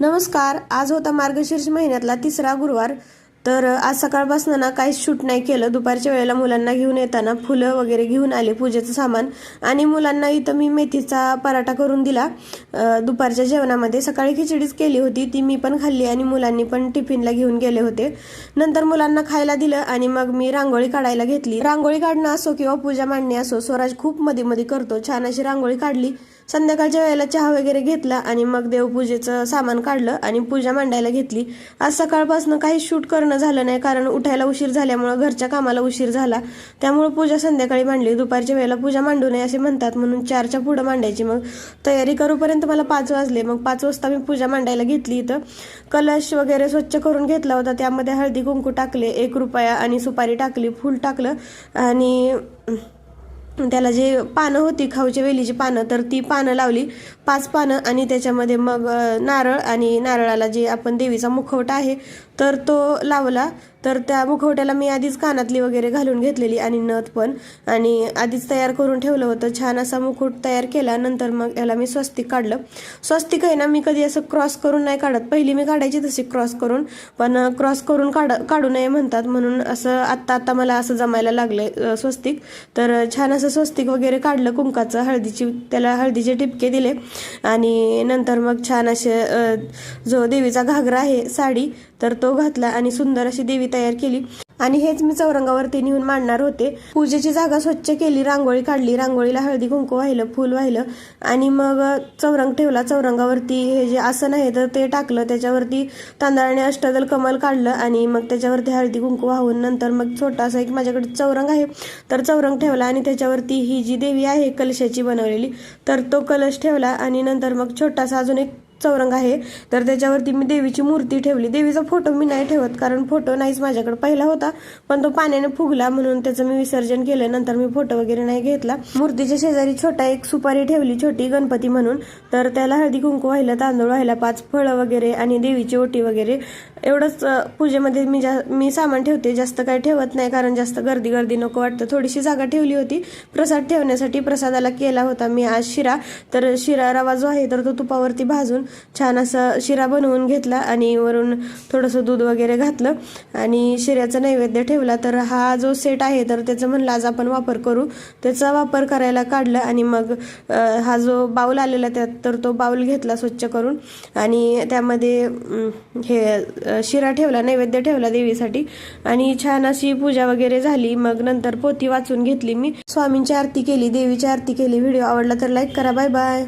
नमस्कार. आज होता मार्गशीर्ष महिन्यातला तिसरा गुरुवार. तर आज सकाळपासून ना काहीच शूट नाही केलं. दुपारच्या वेळेला मुलांना घेऊन येताना फुलं वगैरे घेऊन आले पूजेचं सामान. आणि मुलांना इथं मी मेथीचा पराठा करून दिला. दुपारच्या जेवणामध्ये सकाळी खिचडीच केली होती. ती मी पण खाल्ली आणि मुलांनी पण टिफिनला घेऊन गेले होते. नंतर मुलांना खायला दिलं आणि मग मी रांगोळी काढायला घेतली. रांगोळी काढणं असो किंवा पूजा मांडणे असो स्वराज खूप मध्ये मध्ये करतो. छान अशी रांगोळी काढली. संध्याकाळच्या वेळेला चहा वगैरे घेतला आणि मग देवपूजेचं सामान काढलं आणि पूजा मांडायला घेतली. आज सकाळपासून काही शूट करणं झालं नाही कारण उठायला उशीर झाल्यामुळं घरच्या कामाला उशीर झाला. त्यामुळं पूजा संध्याकाळी मांडली. दुपारच्या वेळेला पूजा मांडू नये असे म्हणतात. म्हणून चारच्या पुढं मांडायची. मग तयारी करूपर्यंत मला पाच वाजले. मग पाच वाजता मी पूजा मांडायला घेतली इथं. कलश वगैरे स्वच्छ करून घेतला होता. त्यामध्ये हळदी कुंकू टाकले एक रुपया आणि सुपारी टाकली फूल टाकलं आणि त्याला जे पानं होती खाऊच्या वेलीची पानं तर ती पानं लावली. पाच पानं आणि त्याच्यामध्ये मग नारळ आणि नारळाला जे आपण देवीचा मुखवटा आहे तर तो लावला. तर त्या मुखवट्याला मी आधीच कानातली वगैरे घालून घेतलेली आणि नथ पण. आणि आधीच तयार करून ठेवलं होतं. छान असा मुकुट तयार केला. नंतर मग याला मी स्वस्तिक काढलं. स्वस्तिक आहे ना मी कधी असं क्रॉस करून नाही काढत. पहिली मी काढायची तशी क्रॉस करून. पण क्रॉस करून काढ काढू नये म्हणतात. म्हणून असं आत्ता आत्ता मला असं जमायला लागलं स्वस्तिक. तर छान असं स्वस्तिक वगैरे काढलं कुंकाचं हळदीची त्याला हळदीचे टिपके दिले. आणि नंतर मग छान असे जो देवीचा घागरा आहे साडी तर तो घातला आणि सुंदर अशी देवी तयार केली. आणि हेच मी चौरंगावरती नेऊन मांडणार होते. पूजेची जागा स्वच्छ केली रांगोळी काढली. रांगोळीला हळदी कुंकू वाहिलं फुल वाहिलं आणि मग चौरंग ठेवला. चौरंगावरती हे जे आसन आहे तर ते टाकलं. त्याच्यावरती तांदळाने अष्टदल कमल काढलं आणि मग त्याच्यावरती हळदी कुंकू वाहून नंतर मग छोटासा एक माझ्याकडे चौरंग आहे. तर चौरंग ठेवला आणि त्याच्यावरती ही जी देवी आहे कलशाची बनवलेली तर तो कलश ठेवला आणि नंतर मग छोटासा अजून एक चौरंग आहे. तर त्याच्यावरती मी देवीची मूर्ती ठेवली. देवीचा फोटो मी नाही ठेवत कारण फोटो नाहीच माझ्याकडे. पहिला होता पण तो पाण्याने फुगला म्हणून त्याचं मी विसर्जन केलं. नंतर मी फोटो वगैरे नाही घेतला. मूर्तीच्या शेजारी छोटा एक सुपारी ठेवली छोटी गणपती म्हणून. तर त्याला हळदी कुंकू व्हायला तांदूळ व्हायला पाच फळं वगैरे आणि देवीची ओटी वगैरे. एवढंच पूजेमध्ये मी जा मी सामान ठेवते. जास्त काही ठेवत नाही कारण जास्त गर्दी गर्दी नको वाटतं. थोडीशी जागा ठेवली होती. प्रसाद ठेवण्यासाठी प्रसादाला केला होता मी आज शिरा. तर शिरा रवा जो आहे तर तो तुपावरती भाजून छान असा शिरा बनवून घेतला आणि वरून थोडंसं दूध वगैरे घातलं. आणि शिऱ्याचा नैवेद्य ठेवला. तर हा जो सेट आहे तर त्याचं म्हणलं आज आपण वापर करू. त्याचा वापर करायला काढला आणि मग हा जो बाऊल आलेला त्यात तर तो बाऊल घेतला स्वच्छ करून. आणि त्यामध्ये हे शिरा ठेवला नैवेद्य ठेवला देवीसाठी. आणि छान अशी पूजा वगैरे झाली. मग नंतर पोती वाचून घेतली मी. स्वामींची आरती केली देवीची आरती केली. व्हिडिओ आवडला तर लाईक करा. Bye bye.